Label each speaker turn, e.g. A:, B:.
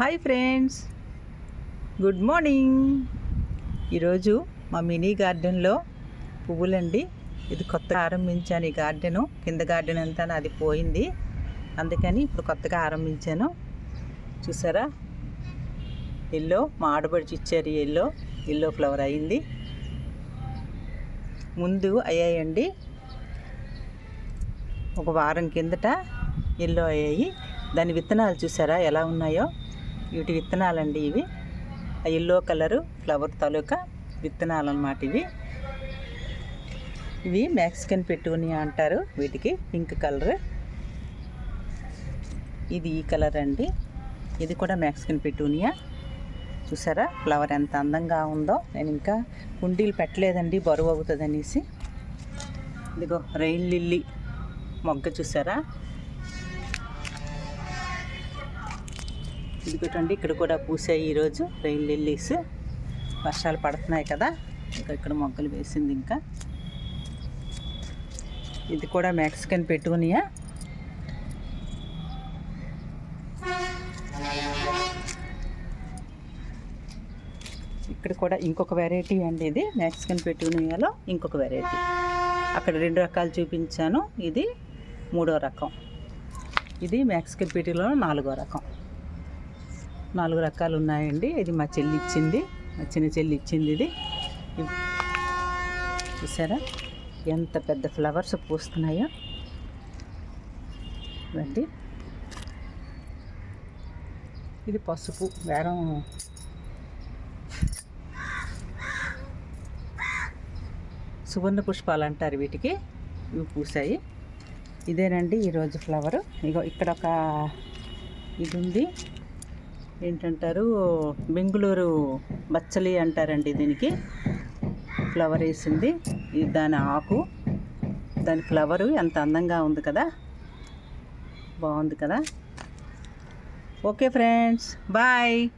A: Hi friends. Good morning. ఈరోజు మా mini గార్డెన్లో పువ్వులండి. ఇది కొత్తగా ఆరంభించాను ఈ గార్డెను. కింద గార్డెన్ అంతా అది పోయింది. అందుకని ఇప్పుడు కొత్తగా ఆరంభించాను. చూసారా? ఎల్లో మా ఆడబడిచి ఇచ్చారు ఎల్లో. ఎల్లో ఫ్లవర్ అయింది. ముందు అయ్యాయండి. ఒక వారం కిందట ఎల్లో అయ్యాయి. దాని విత్తనాలు చూసారా? ఎలా ఉన్నాయో? వీటి విత్తనాలండి ఇవి. ఆ ఎల్లో కలరు ఫ్లవర్ తాలూకా విత్తనాలు అన్నమాట ఇవి. ఇవి మెక్సికన్ పెట్టునియా అంటారు వీటికి పింక్ కలర్ ఇది ఈ కలర్ అండి. ఇది కూడా మెక్సికన్ పెట్టునియా. చూసారా? ఫ్లవర్ ఎంత అందంగా ఉందో. నేను ఇంకా కుండీలు పెట్టలేదండి బరువు అవుతుంది అనేసి ఇదిగో రెయిన్ లిల్లీ మొగ్గ చూసారా? ఇదిగోటండి ఇక్కడ కూడా పూసాయి ఈరోజు. Rain lilies. వర్షాలు పడుతున్నాయి కదా. ఇంకా ఇక్కడ మొగ్గలు వేసింది ఇంకా. ఇది కూడా మెక్సికన్ పెట్టుకునియా ఇక్కడ కూడా ఇంకొక వెరైటీ అండి ఇది. మెక్సికన్ పెట్టుకునియాలో ఇంకొక వెరైటీ అక్కడ రెండు రకాలు చూపించాను. ఇది మూడో రకం. ఇది మెక్సికన్ పెట్టిలో నాలుగో రకం. నాలుగు రకాలు ఉన్నాయండి. ఇది మా చెల్లి ఇచ్చింది. మా చిన్న చెల్లి ఇచ్చింది ఇది. చూసారా? ఎంత పెద్ద ఫ్లవర్స్ పూస్తున్నాయో. ఇవండి ఇది పసుపు వేరం. సువర్ణ పుష్పాలు అంటారు వీటికి. ఇవి పూసాయి ఇదేనండి ఈరోజు ఫ్లవరు. ఇగో ఇక్కడ ఒక ఇది ఉంది. ఏంటంటారు? బెంగుళూరు బచ్చలి అంటారండి దీనికి. ఫ్లవర్ వేసింది. ఇది దాని ఆకు దాని ఫ్లవరు ఎంత అందంగా ఉంది కదా? బాగుంది కదా? Okay friends bye.